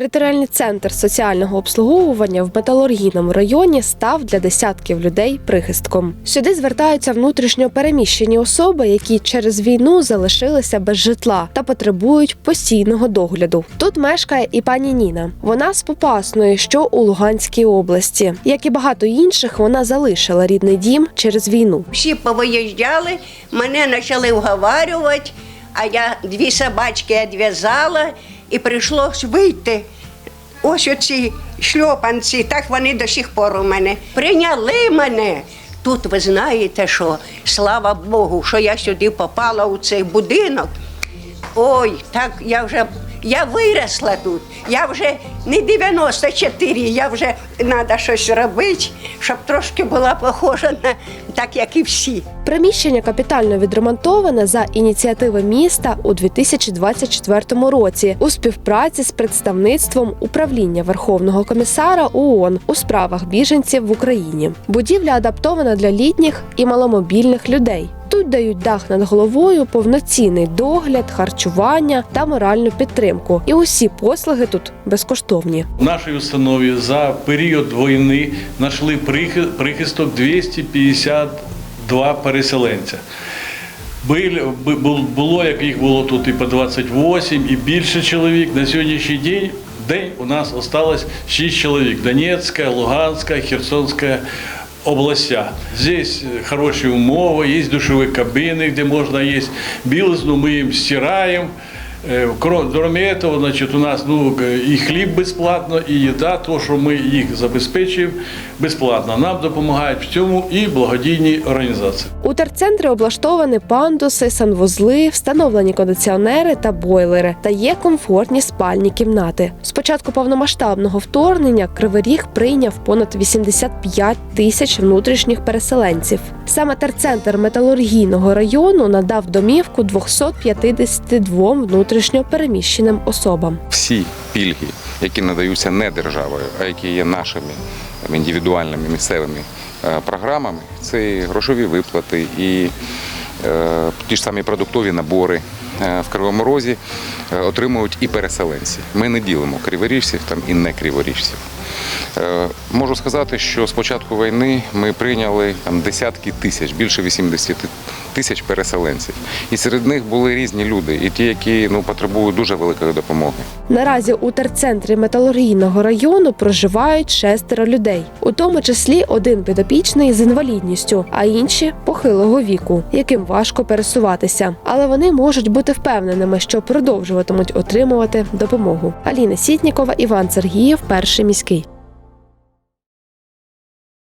Територіальний центр соціального обслуговування в металургійному районі став для десятків людей прихистком. Сюди звертаються внутрішньо переміщені особи, які через війну залишилися без житла та потребують постійного догляду. Тут мешкає і пані Ніна. Вона з Попасної, що у Луганській області. Як і багато інших, вона залишила рідний дім через війну. Всі повиїжджали, мене почали вговарювати, а я дві собачки відв'язала і прийшлося вийти. Ось оці шльопанці, так вони до сих пор у мене. Прийняли мене. Тут ви знаєте, що слава Богу, що я сюди попала у цей будинок. Ой, так я вже я виросла тут. Я вже не 94, я вже треба щось робити, щоб трошки була похожа на так, як і всі. Приміщення капітально відремонтоване за ініціативи міста у 2024 році у співпраці з представництвом управління Верховного комісара ООН у справах біженців в Україні. Будівля адаптована для літніх і маломобільних людей. Тут дають дах над головою, повноцінний догляд, харчування та моральну підтримку. І усі послуги тут безкоштовні. В нашій установі за період війни знайшли прихи- прихисток 252 переселенця. Було, як їх було тут і по 28, і більше чоловік. На сьогоднішній день, день у нас осталось 6 чоловік. Донецька, Луганська, Херсонська областя. Здесь хороші умови, є душові кабини, де можна є білизну, ми їм стираємо. Е, кро- Кроме этого, значит, у нас ну, і хліб безплатно, і їда, то, що ми їх забезпечуємо безплатно. Нам допомагають в цьому і благодійні організації. У терцентрі облаштовані пандуси, санвузли, встановлені кондиціонери та бойлери та є комфортні спальні кімнати. З початку повномасштабного вторгнення Кривий Ріг прийняв понад 85 тисяч внутрішніх переселенців. Саме терцентр металургійного району надав домівку 252 внутрішньо переміщеним особам. всі пільги, які надаються не державою, а які є нашими індивідуальними місцевими е, програмами, це і грошові виплати, і е, ті ж самі продуктові набори. Е, В Кривому Розі отримують і переселенці. Ми не ділимо криворіжців там і не криворіжців. Е, Можу сказати, що з початку війни ми прийняли там десятки тисяч, більше 80 тисяч переселенців. І серед них були різні люди, і ті, які ну потребують дуже великої допомоги. Наразі у терцентрі металургійного району проживають шестеро людей, у тому числі один підопічний з інвалідністю, а інші похилого віку, яким важко пересуватися. Але вони можуть бути впевненими, що продовжуватимуть отримувати допомогу. Аліна Сітнікова, Іван Сергієв, перший міський.